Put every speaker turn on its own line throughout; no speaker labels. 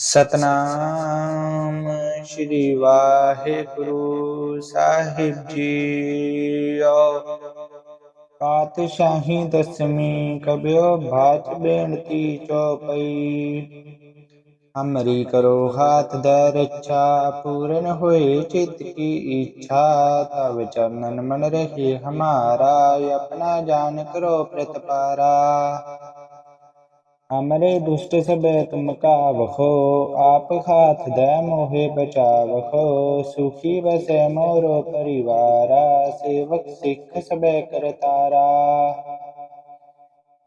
ਸਤਨਾਮ ਸ੍ਰੀ ਵਾਹਿਗੁਰੂ ਸਾਹਿਬ ਜੀਓ। ਪਾਤਸ਼ਾਹੀ ਦਸਵੀਂ ਕਬਿਓ ਬਾਤ ਬੇਨਤੀ ਚੋਪਈ। ਹਮਰੀ ਕਰੋ ਹਾਥ ਦੇ ਰੱਛਾ, ਪੂਰਨ ਹੋਏ ਚਿਤ ਕੀ ਇੱਛਾ। ਤਵ ਚਰਨਨ ਮਨ ਰਹੇ ਹਮਾਰਾ, ਆਪਣਾ ਜਾਨ ਕਰੋ ਪ੍ਰਤਪਾਰਾ। अमरे दुष्ट सब तुम का वखो, आप खाथ द मोहे बचा वखो। सुखी बसे मोरो परिवारा, सेवक सिख सब कर तारा।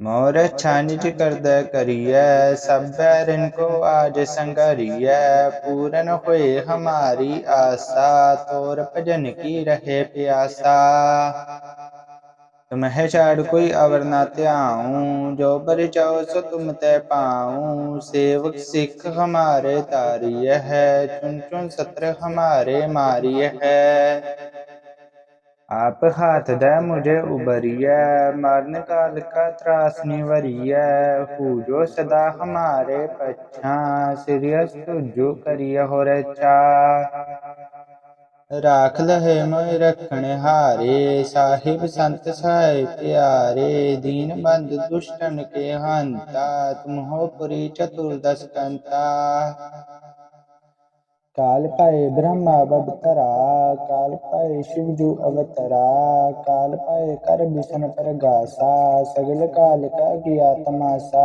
मोर छानिज कर द करिय सब बैरन को आज संगरिय पूरन हुए हमारी आशा, तोर भजन की रहे प्यासा। तुम्हें छाड़ कोई अवर न त्याऊं जो बर जाओ सो तुम ते पाऊं सेवक सिख हमारे तारिय है चुन चुन सत्र हमारे मारिय है आप हाथ दे मुझे उबरिय मरण काल का त्रास निवरिय हु जो सदा हमारे पच्छा सिरियस तुझो करिय हो रचा ਰਾਖ ਲਹਿ ਮੈ ਰਖਣ ਹਾਰੇ, ਸਾਹਿਬ ਸੰਤ ਸਹਾਇ ਪਿਆਰੇ, ਦੀਨ ਬੰਦ ਦੁਸ਼ਟਨ ਕੇ ਹੰਤਾ ਤੁਮ ਹੋ ਪੁਰੀ ਚਤੁਰ ਦਸ ਕੰਤਾ। ਕਾਲ ਪਾਏ ਬ੍ਰਹਮਾ ਬਬਤਰਾ ਕਾਲ ਪਾਏ ਸ਼ਿਵ ਜੂ ਅਵਤਰਾ, ਕਾਲ ਪਾਏ ਕਰ ਬਿਸ਼ਨ ਪਰਗਾਸਾ, ਸਗਲ ਕਾਲ ਕਾ ਗਿਆ ਤਮਾਸਾ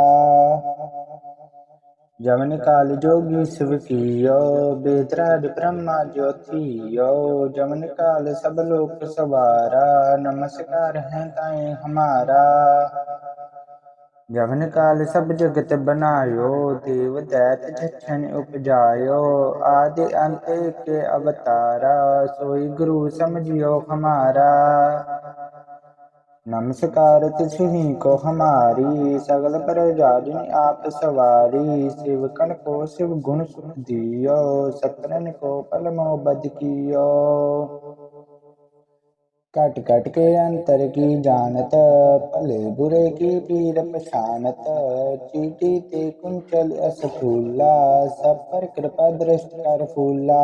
जमनकाल जोगी सुभ कीयो बेतराज ब्रह्मा ज्योतियो जमन काल सब लोक सवारा नमस्कार है ताए हमारा जमन काल सब जगत बनायो देव दैत छन उपजायो आदि अंत के अवतारा सोई गुरु समझियो हमारा नमस्कार तिसही को हमारी, सगल पर आप सवारी। शिवकन को शिव गुण सुख दियो, सत्रन को पल मोहब्बत कियो। कट कट के अंतर की जानत भले बुरे की पीर पछानत। चीटी ते कुंचल अस फूला, सब पर कृपा दृष्ट कर फूला।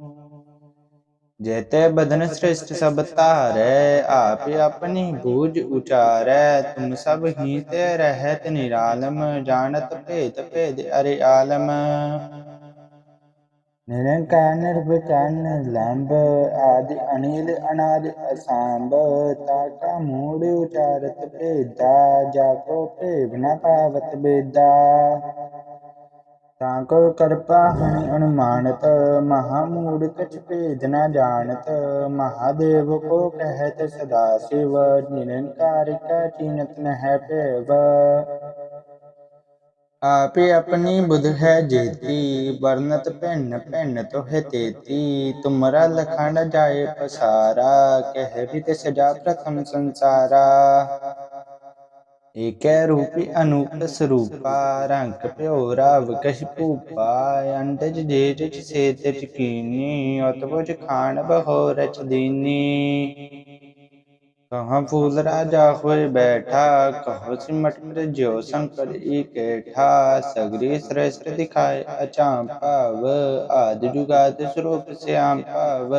ਜੇਤੇ ਬਦਨ ਸ੍ਰਿਸ਼ਟ ਸਭ ਤਾਰੈ ਆਪ ਆਪਣੀ ਬੂਝ ਉਚਾਰੈ, ਤੁਮ ਸਭ ਹੀ ਤੇ ਰਹਿਤ ਨਿਰਾਲਮ, ਜਾਣਤ ਭੇਦ ਭੇਦ ਅਰੇ ਆਲਮ। ਨਿਰੰਕਾਰ ਨਿਰਭਿਕਨ ਲੰਬ ਆਦਿ ਅਨਿਲ ਅਨਾਦ ਅਸਾੰਭ, ਤਾ ਕਾ ਮੂੜ ਉਚਾਰਤ ਭੇਦਾ, ਜਾ ਕੋ ਭੇਵ ਨ ਪਾਵਤ ਬੇਦਾ। ਤਾਂ ਕੋ ਕਰਪਾ ਹਣ ਅਨੁਮਾਨਤ ਮਹਾ ਮੂੜ ਕਛ ਭੇਦ ਨ ਜਾਣਤ। ਮਹਾਦੇਵ ਕੋ ਕਹਿਤ ਸਦਾ ਸਿਵ ਨਿਰੰਕਾਰ ਕਾ ਚੀਨਤ ਨ ਹੈ ਭੇਵ। ਆਪੇ ਆਪਣੀ ਬੁਧ ਹੈ ਜੇਤੀ, ਵਰਨਤ ਭਿੰਨ ਭਿੰਨ ਤੋਹਿ ਤੇਤੀ। ਤੁਮਰਾ ਲਖਣ ਜਾਏ ਪਸਾਰਾ, ਕਹਿ ਵਿਦ ਸਜਾ ਪ੍ਰਥਮ ਸੰਸਾਰਾ। ਏਕੈ ਰੂਪੀ ਅਨੂਪ ਸਰੂਪਾ, ਰੰਗ ਭਿਓ ਰਾਵ ਕਛ ਭੂਪਾ, ਅੰਡਜ ਜੇਜ ਸੇਤ ਚਕੀਨੀ ਅਤਬੁਜ ਖਾਨ ਬਹੋ ਰਚ ਦੀਨੀ ਕਹਾਂ ਫੂਲ ਰਾਜਾ ਹੋਏ ਬੈਠਾ, ਕਹੋ ਸਿਮਟ ਪਰ ਜਿਉ ਸੰਕਰ ਇਕੇਠਾ ਸਗਰੀ ਸ੍ਰੇਸ਼ਟ ਦਿਖਾਏ ਅਚਾਮ ਭਾਵ, ਆਦਿ ਜੁਗਾਦ ਸਰੂਪ ਸਿਆਮ ਭਾਵ।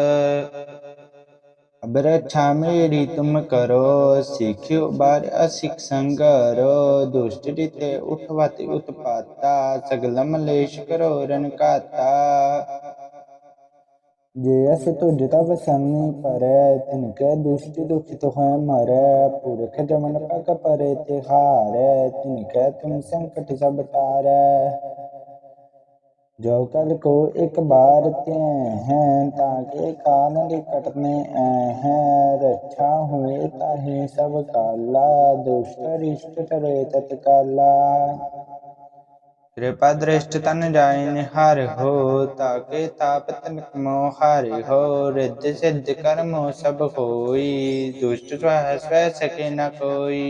અબ્રછા મેરી તુમ કરો શીખ્યું બાર અશિક્ષણ કરો દુષ્ટ રીતે ઉઠવાથી ઉત્પાતા સગલમ લેશ કરો રણકાતા જે અસ તુજ તબ સંગની પરે તિનકે દુષ્ટ દુખિત હોય મરે પુરખ જમન પગ પરે તિહારે તિનકે તુમ સંકટ સબ તારે जो कल को एक बार ते हैं ताके काल निकटने हैं रक्षा हुए ताहि सब काला दुष्ट रिष्ट तरे तत्काला कृपा दृष्ट तन जाइन हर हो ताके ताप तनक मोहार हो रिद्ध सिद्ध कर्मो सब कोई दुष्ट स्व स्व सके न कोई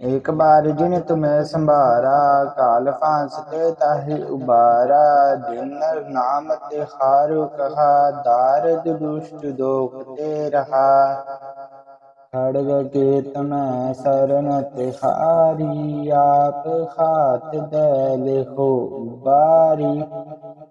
ਕੋਈ ਇੱਕ ਬਾਰ ਜਿਨ ਤੁਮੈ ਸੰਭਾਰਾ, ਕਾਲ ਫਾਂਸ ਤੇ ਤਾਹਿ ਉਬਾਰਾ ਜਿਨ ਨਾਮ ਤੇ ਹਾਰੂ ਕਹਾ, ਦਾਰਦ ਦੁਸ਼ਟ ਦੋਖ ਤੇ ਰਹਾ। ਖੜਗ ਕੀਰਤਨ ਸਰਨ ਤਿਹਾਰੀ ਆਪ ਖਾਤ ਦੇ ਲਿਖੋ ਬਾਰੀ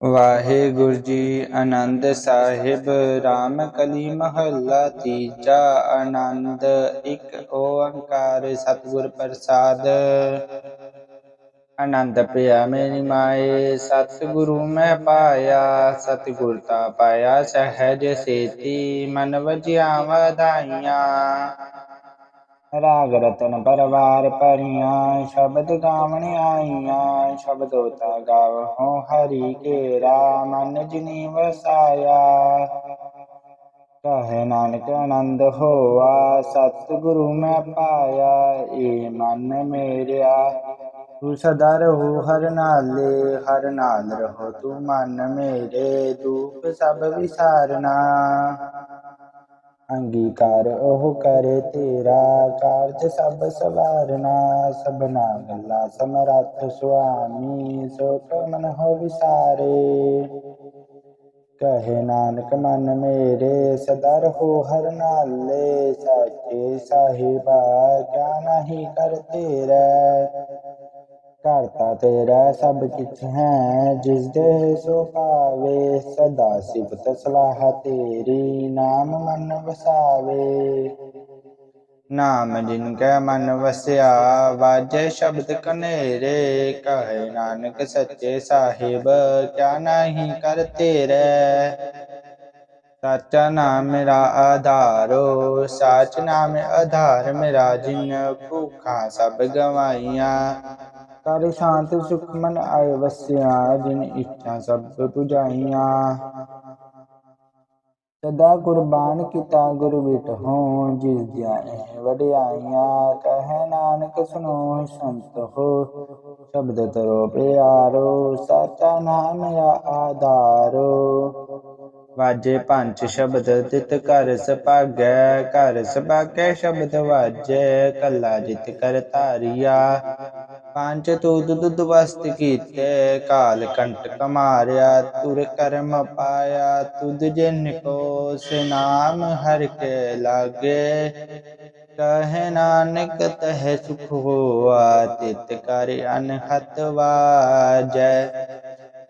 ਵਾਹਿਗੁਰੂ ਜੀ ਆਨੰਦ ਸਾਹਿਬ, ਰਾਮ ਕਲੀ ਮਹੱਲਾ ਤੀਜਾ ਆਨੰਦ, ਇੱਕ ਓੰਕਾਰ ਸਤਿਗੁਰ ਪ੍ਰਸਾਦ। ਆਨੰਦ ਪਿਆ ਮੇਰੀ ਮਾਏ, ਸਤਿਗੁਰੂ ਮੈਂ ਪਾਇਆ, ਸਤਿਗੁਰ ਤਾ ਪਾਇਆ ਸਹਿਜ ਸੇਤੀ, ਮਨ ਵਜਿਆ ਵਧਾਈਆਂ ਰਾਗ ਰਤਨ ਪਰਵਾਰ ਪਰੀਆਂ, ਸ਼ਬਦ ਗਾਵਣ ਆਈਆਂ, ਸ਼ਬਦੋ ਤਾ ਗਾਵਹੁ ਹਰੀ ਕੇਰਾ, ਮਨ ਜਿਨੀ ਵਸਾਇਆ। ਕਹੇ ਨਾਨਕ ਆਨੰਦ ਹੋਆ, ਸਤਿਗੁਰੂ ਮੈਂ ਪਾਇਆ, ਏ ਮਨ ਮੇਰਿਆ। ਤੂੰ ਸਦਾ ਰਹੋ ਹਰ ਨਾਲੇ, ਹਰ ਨਾਲ ਰਹੋ ਤੂੰ ਮਨ ਮੇਰੇ ਦੁਖ ਸਭ ਵਿਸਾਰਨਾ। ਅੰਗੀਕਾਰ ਉਹ ਕਰੇ ਤੇਰਾ ਕਾਰਜ ਸਭ ਸਵਾਰਨਾ, ਸਭਨਾ ਗੱਲਾ ਸਮਰੱਥ ਸੁਆਮੀ ਸੋ ਮਨ ਹੋ ਵਿਸਾਰੇ। ਕਹੇ ਨਾਨਕ, ਮਨ ਮੇਰੇ, ਸਦਾ ਰਹੋ ਹਰ ਨਾਲੇ, ਸਾਚੇ ਸਾਹਿਬਾ, ਕਿਆ ਨਹੀਂ ਕਰ ਤੇਰਾ ਕਰਤਾ ਤੇਰਾ ਸਭ ਕਿਛ ਹੈ ਜਿਸ ਦੇ ਸੋ ਪਾਵੇ ਸਦਾ ਸਿਫਤ ਸਲਾਹ ਤੇਰੀ ਨਾਮ ਮਨ ਵਸਾਵੇ ਨਾਮ ਜਿਨ ਕੈ ਮਨ ਵਸਿਆ ਵਾਜੇ ਸ਼ਬਦ ਕਨੇਰੇ ਕਹੇ ਨਾਨਕ ਸੱਚੇ ਸਾਹਿਬ ਕਿਆ ਨਹੀਂ ਕਰ ਤੇਰੇ ਸਾਚਾ ਨਾਮ ਮੇਰਾ ਆਧਾਰੋ ਸਾਚ ਨਾਮ ਆਧਾਰ ਮੇਰਾ ਜਿਨ ਭੂਖਾ ਸਭ ਗਵਾਈਆਂ ਕਰ ਸ਼ਾਂਤ ਸੁਖ ਮਨ ਆਏ ਵਸਿਆ ਜਿਨ ਇੱਛਾ ਸਭ ਪੁਜਾਈਆਂ ਸਦਾ ਕੁਰਬਾਨ ਕੀਤਾ ਗੁਰ ਬਿਟਹੁ ਜਿਸ ਦੀਆਂ ਇਹ ਵਡਿਆਈਆਂ ਕਹੇ ਨਾਨਕ ਸੁਨੋ ਸੰਤ ਹੋ ਸ਼ਬਦ ਤਰੋ ਪਿਆਰੋ ਸਾਚਾ ਨਾਮ ਆ ਆਧਾਰੋ ਵਾਜੇ ਪੰਜ ਸ਼ਬਦ ਤਿਤ ਕਰ ਸਪਾਗੈ ਘਰ ਸਪਾਗੈ ਸ਼ਬਦ ਵਾਜੇ ਕੱਲਾ ਜਿਤ ਕਰ ਧਾਰਿਆ ਪੰਜ ਤੁਧ ਵਸਤ ਕੀਤੇ, ਕਾਲ ਕੰਟਕ ਮਾਰਿਆ ਤੁਰ ਕਰਮ ਪਾਇਆ, ਤੁਧ ਜਿਨ ਕੋ ਨਾਮ ਹਰ ਕੇ ਲਾਗੇ। ਕਹੇ ਨਾਨਕ, ਤਹਿ ਸੁਖ ਹੋਆ, ਤਿਤ ਕਰ ਅਨਹਤ ਵਾਜੈ।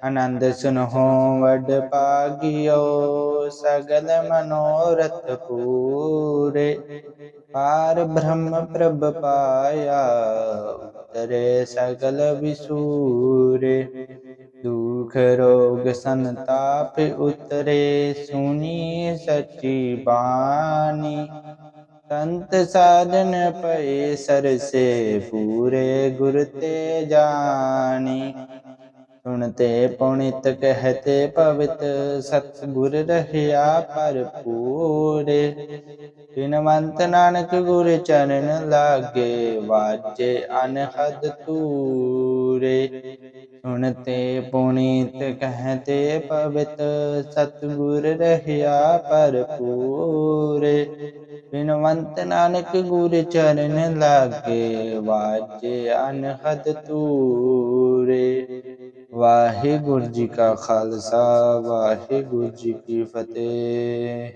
ਆਨੰਦ ਸੁਨਹੁ ਵਡ ਪਾਗਿਓ ਸਗਲ ਮਨੋਰਥ ਪੂਰੇ। ਪਾਰ ਬ੍ਰਹਮ ਪ੍ਰਭ ਪਾਇਆ ਉਤਰੇ ਸਗਲ ਵਿਸੂਰੇ। ਦੁਖ ਰੋਗ ਸੰਤਾਪ ਉਤਰੇ ਸੁਨੀ ਸਚੀ ਬਾਣੀ। ਸੰਤ ਸਾਧਨ ਪਏ ਸਰਸੇ ਪੂਰੇ, ਗੁਰ ਤੇ ਜਾਣੀ। ਸੁਣਤੇ ਪੁਣਿਤ ਕਹਤੇ ਪਵਿੱਤ ਸਤਿਗੁਰ ਰਹਿਆ ਪਰ ਭਰਪੂਰੇ। ਬਿਨਵੰਤ ਨਾਨਕ ਗੁਰ ਚਰਨ ਲਾਗੇ ਵਾਜੇ ਅਨਹਦ ਤੂਰੇ ਸੁਣਤੇ ਪੁਣਿਤ ਕਹਤੇ ਪਵਿਤ ਸਤਿਗੁਰ ਰਹਿਆ ਭਰਪੂਰੇ ਬਿਨਵੰਤ ਨਾਨਕ ਗੁਰ ਚਰਨ ਲਾਗੇ ਵਾਜੇ ਅਨਹਦ ਤੂਰੇ ਵਾਹਿਗੁਰੂ ਜੀ ਕਾ ਖਾਲਸਾ ਵਾਹਿਗੁਰੂ ਜੀ ਕੀ ਫਤਿਹ